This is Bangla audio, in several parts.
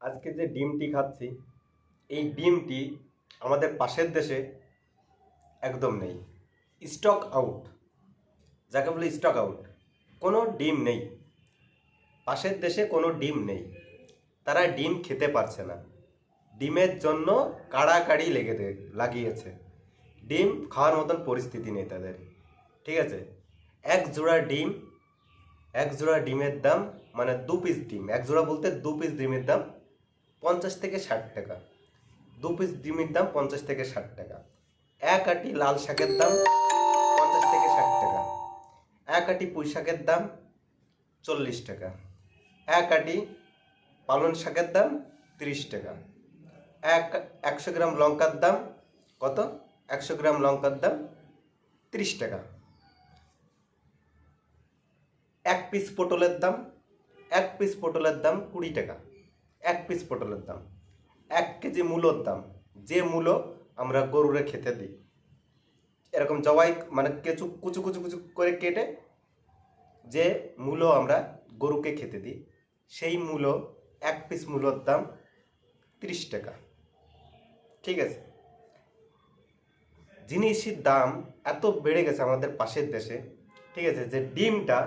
আজকে যে ডিমটি খাচ্ছি, এই ডিমটি আমাদের পাশের দেশে একদম নেই। স্টক আউট যাকে বলে স্টক আউট কোনো ডিম নেই। পাশের দেশে কোনো ডিম নেই। তারা ডিম খেতে পারছে না। ডিমের জন্য কাড়াকাড়ি লেগে লাগিয়েছে। ডিম খাওয়ার মতন পরিস্থিতি নেই তাদের। ঠিক আছে? এক জোড়া ডিম, এক জোড়া ডিমের দাম মানে দু পিস ডিম। এক জোড়া বলতে দু পিস ডিমের দাম পঞ্চাশ থেকে ষাট টাকা। দু পিস ডিমের দাম পঞ্চাশ থেকে ষাট টাকা। এক আটি লাল শাকের দাম পঞ্চাশ থেকে ষাট টাকা। এক আটি পুঁই শাকের দাম চল্লিশ টাকা। এক আটি পালন শাকের দাম তিরিশ টাকা। এক একশো গ্রাম লঙ্কার দাম কত? একশো গ্রাম লঙ্কার দাম তিরিশ টাকা। এক পিস পটলের দাম, এক পিস পটলের দাম কুড়ি টাকা। এক পিস পটলের দাম, এক কেজি মূলোর দাম, যে মূলো আমরা গরুরে খেতে দিই। এরকম জবাই মানে কেঁচু, কুচু কুচু কুচু করে কেটে যে মূলো আমরা গরুকে খেতে দিই, সেই মূলো, এক পিস মূলোর দাম তিরিশ টাকা। ঠিক আছে? জিনিসের দাম এত বেড়ে গেছে আমাদের পাশের দেশে, ঠিক আছে? যে ডিমটা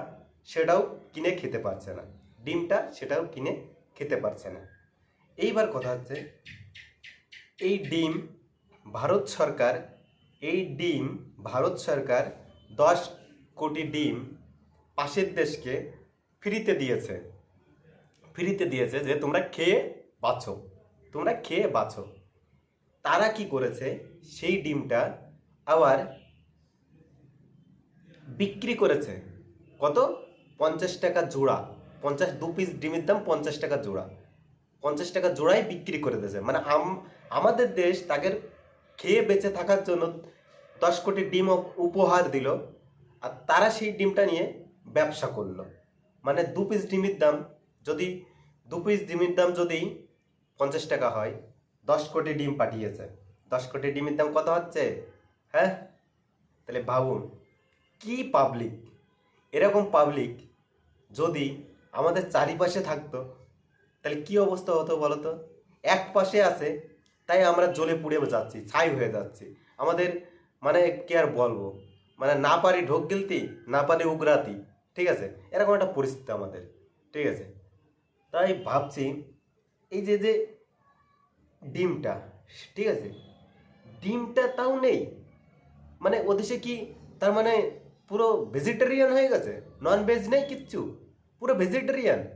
সেটাও কিনে খেতে পারছে না। ডিমটা সেটাও কিনে খেতে পারছে না। এইবার কথা হচ্ছে, এই ডিম ভারত সরকার, এই ডিম ভারত সরকার দশ কোটি ডিম পাশের দেশকে ফ্রিতে দিয়েছে। ফ্রিতে দিয়েছে যে তোমরা খেয়ে বাঁচো, তোমরা খেয়ে বাঁচো। তারা কি করেছে? সেই ডিমটা আবার বিক্রি করেছে। কত? পঞ্চাশ টাকা জোড়া। পঞ্চাশ, দু পিস ডিমের দাম পঞ্চাশ টাকা জোড়া। পঞ্চাশ টাকা জোড়াই বিক্রি করে দিয়েছে। মানে আম- আমাদের দেশ তাদের খেয়ে বেঁচে থাকার জন্য দশ কোটি ডিম উপহার দিল আর তারা সেই ডিমটা নিয়ে ব্যবসা করল। মানে দু পিস ডিমের দাম যদি, দু পিস ডিমের দাম যদি পঞ্চাশ টাকা হয়, দশ কোটি ডিম পাঠিয়েছে। দশ কোটি ডিমের দাম কত হচ্ছে? হ্যাঁ? তাহলে ভাবুন, কি পাবলিক এরকম পাবলিক যদি আমাদের চারিপাশে থাকতো। তাহলে কি অবস্থা হতো বলো তো এক পাশে আছে, তাই আমরা জ্বলে পুড়ে যাচ্ছি, ছাই হয়ে যাচ্ছি। আমাদের মানে কি আর বলব? মানে না পারি ঢোক গিলতি, না পারি উগরাতি, ঠিক আছে? এরকম একটা পরিস্থিতি আমাদের, ঠিক আছে? তাই ভাবছি, এই যে যে ডিমটা, ঠিক আছে? ডিমটা তাও নেই। মানে ও দেশে কি তার মানে পুরো ভেজিটেরিয়ান হয়ে গেছে? নন ভেজ নেই কিচ্ছু? পুরো ভেজিটেরিয়ান।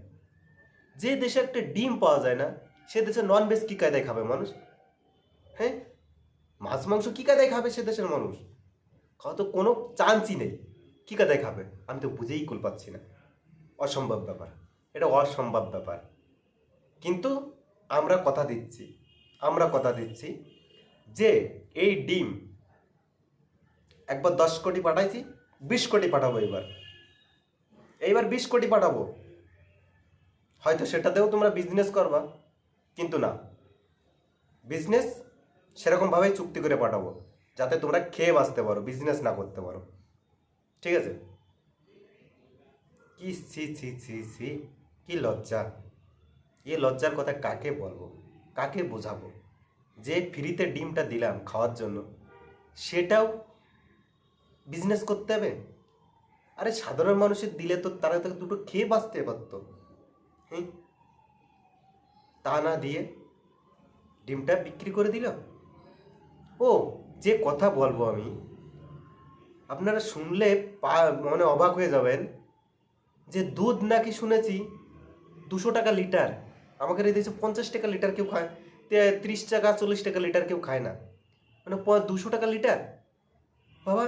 যে দেশে একটা ডিম পাওয়া যায় না, সে দেশে নন ভেজ কী কায়দায় খাবে মানুষ? হ্যাঁ? মাছ, মাংস কী কায়দায় খাবে সে দেশের মানুষ? খাওয়া তো কোনো চান্সই নেই। কী কায়দায় খাবে? আমি তো বুঝেই কুল পাচ্ছি না। অসম্ভব ব্যাপার। এটা অসম্ভব ব্যাপার। কিন্তু আমরা কথা দিচ্ছি, আমরা কথা দিচ্ছি যে এই ডিম একবার দশ কোটি পাঠাইছি, বিশ কোটি পাঠাবো এবার। এইবার বিশ কোটি পাঠাবো। হয়তো সেটাতেও তোমরা বিজনেস করবা, কিন্তু না। বিজনেস সেরকমভাবেই চুক্তি করে পাঠাবো, যাতে তোমরা খেয়ে বাঁচতে পারো বিজনেস না করতে পারো। ঠিক আছে? কি সি সি সি সি কি লজ্জা। এ লজ্জার কথা কাকে বলব? কাকে বোঝাবো? যে ফ্রিতে ডিমটা দিলাম খাওয়ার জন্য, সেটাও বিজনেস করতে হবে? আরে সাধারণ মানুষের দিলে তো তারা তো দুটো খেয়ে বাঁচতে পারতো। হ্যাঁ তা না দিয়ে ডিমটা বিক্রি করে দিল ও, যে কথা বলব আমি, আপনারা শুনলে পা মানে অবাক হয়ে যাবেন যে দুধ নাকি শুনেছি দুশো টাকা লিটার আমাকে দেশে পঞ্চাশ টাকা লিটার কেউ খায় ত্রিশ টাকা, চল্লিশ টাকা লিটার কেউ খায় না। মানে দুশো টাকা লিটার? বাবা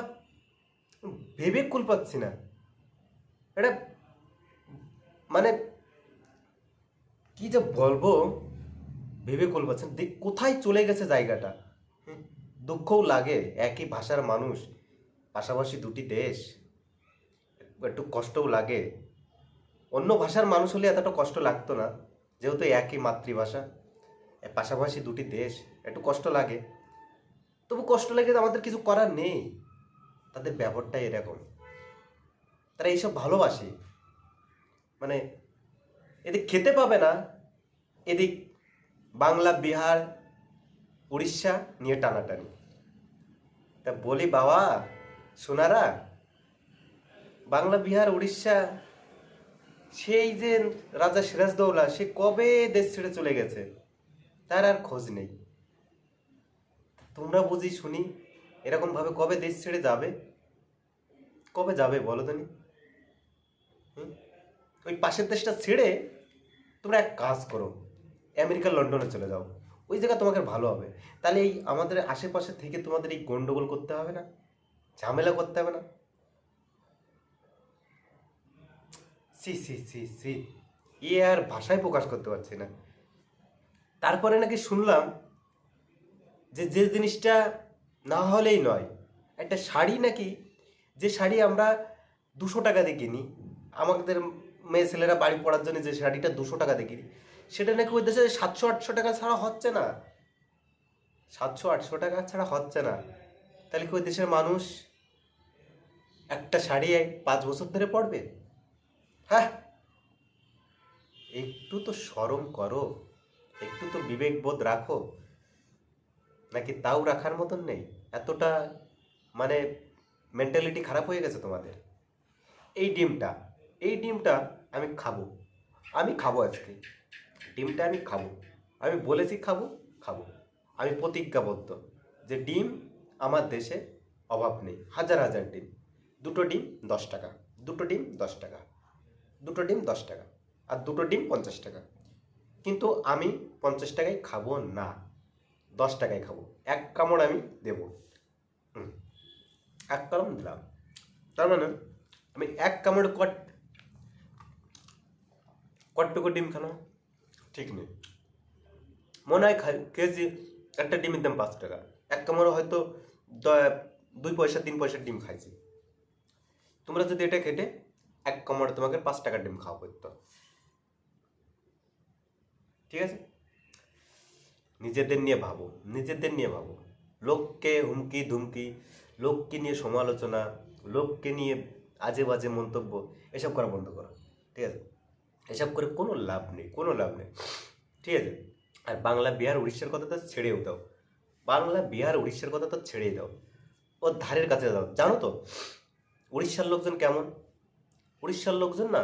ভেবে কুল পাচ্ছি না। এটা মানে কি যে বলব? ভেবে কুল পাচ্ছি না। কোথায় চলে গেছে জায়গাটা? দুঃখও লাগে, একই ভাষার মানুষ, পাশাপাশি দুটি দেশ, একটু কষ্টও লাগে। অন্য ভাষার মানুষ হলে এতটা কষ্ট লাগতো না, যেহেতু একই মাতৃভাষা, পাশাপাশি দুটি দেশ, একটু কষ্ট লাগে। তবু কষ্ট লাগে আমাদের কিছু করার নেই। তাদের ব্যবহারটাই এরকম। তারা এইসব ভালোবাসে। মানে এদিক খেতে পাবে না। এদিক বাংলা, বিহার, উড়িষ্যা নিয়ে টানাটানি। তা বলি বাবা, সোনারা, বাংলা, বিহার, উড়িষ্যা, সেই যে রাজা সিরাজদৌলা, সে কবে দেশ ছেড়ে চলে গেছে? তার আর খোঁজ নেই। তোমরা বুঝি শুনি এরকম ভাবে কবে দেশ ছেড়ে যাবে? কবে যাবে বলো তো? ওই পাশের দেশটা ছেড়ে তোমরা এক কাজ করো, আমেরিকা, লন্ডনে চলে যাও। ওই জায়গা তোমাকে ভালো হবে। তাহলে এই আমাদের আশেপাশে থেকে তোমাদের এই গন্ডগোল করতে হবে না? ঝামেলা করতে হবে না? সি সি সি সি। এ আর ভাষায় প্রকাশ করতে পারছি না। তারপরে নাকি শুনলাম যে যে জিনিসটা না হলেই নয়। একটা শাড়ি নাকি? যে শাড়ি আমরা দুশো টাকা দিয়ে কিনি। আমাদের মেয়ে ছেলেরা বাড়ি পড়ার জন্য যে শাড়িটা দুশো টাকা দিয়ে কিনি। সেটা নাকি ওই দেশে সাতশো, আটশো টাকা ছাড়া হচ্ছে না। সাতশো, আটশো টাকা ছাড়া হচ্ছে না। তাহলে কি ওই দেশের মানুষ একটা শাড়ি পাঁচ বছর ধরে পড়বে হ্যাঁ। একটু তো শরম করো। একটু তো বিবেকবোধ রাখো। নাকি তাও রাখার মতন নেই? এতটা মানে মেন্টালিটি খারাপ হয়ে গেছে তোমাদের? এই ডিমটা এই ডিমটা আমি খাব। আমি খাব আজকে। ডিমটা আমি খাব। আমি বলেছি খাব খাব। আমি প্রতিজ্ঞাবদ্ধ যে ডিম আমার দেশে অভাব নেই। হাজার হাজার ডিম। দুটো ডিম দশ টাকা। দুটো ডিম দশ টাকা। দুটো ডিম দশ টাকা। আর দুটো ডিম পঞ্চাশ টাকা। কিন্তু আমি পঞ্চাশ টাকায় খাব না। দশ টাকায় খাব। এক কামড় আমি দেবো। এক কামড় দিলাম। তার মানে আমি এক কামড় কট কটটুকু ডিম খানো ঠিক নেই। মনে হয় খাই, কেজি একটা ডিমের দাম পাঁচ টাকা। এক কামড় হয়তো দুই পয়সা, তিন পয়সার ডিম খাইছি। তোমরা যদি এটা কেটে এক কামড় তোমাকে পাঁচ টাকার ডিম খাওয়া করতো ঠিক আছে? নিজেদের নিয়ে ভাবো, নিজেদের নিয়ে ভাবো। লোককে হুমকি, ধুমকি, লোককে নিয়ে সমালোচনা, লোককে নিয়ে আজে বাজে মন্তব্য, এসব করা বন্ধ করো, ঠিক আছে? এসব করে কোনো লাভ নেই, কোনো লাভ নেই, ঠিক আছে? আর বাংলা, বিহার, উড়িষ্যার কথা তো ছেড়েও দাও। বাংলা, বিহার, উড়িষ্যার কথা তো ছেড়েই দাও। ওর ধারের কাছে দাও জানো তো? উড়িষ্যার লোকজন কেমন? উড়িষ্যার লোকজন না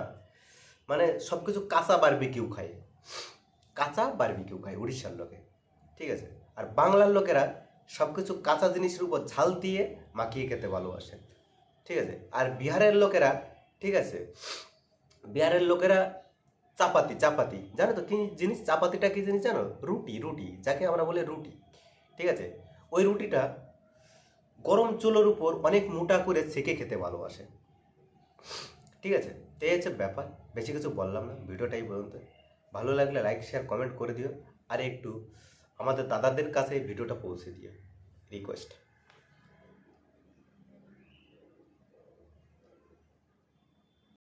মানে সব কিছু কাঁচা বারবিকিউ খায়। কাঁচা বারবিকিউ খায় উড়িষ্যার লোকে। ঠিক আছে? আর বাংলার লোকেরা সব কিছু কাঁচা জিনিসের উপর ঝাল দিয়ে মাখিয়ে খেতে ভালোবাসে। ঠিক আছে? আর বিহারের লোকেরা, ঠিক আছে? বিহারের লোকেরা চাপাতি চাপাতি। জানো তো কি জিনিস? চাপাতিটা কী জিনিস জানো? রুটি রুটি, যাকে আমরা বলি রুটি। ঠিক আছে? ওই রুটিটা গরম চুলোর উপর অনেক মোটা করে সেকে খেতে ভালোবাসে। ঠিক আছে? তো এই হচ্ছে ব্যাপার। বেশি কিছু বললাম না। ভিডিওটাই পর্যন্ত। ভালো লাগলে লাইক শেয়ার কমেন্ট করে দিও। আর একটু আমাদের দাদাদের কাছে এই ভিডিওটা পৌঁছে দিও রিকোয়েস্ট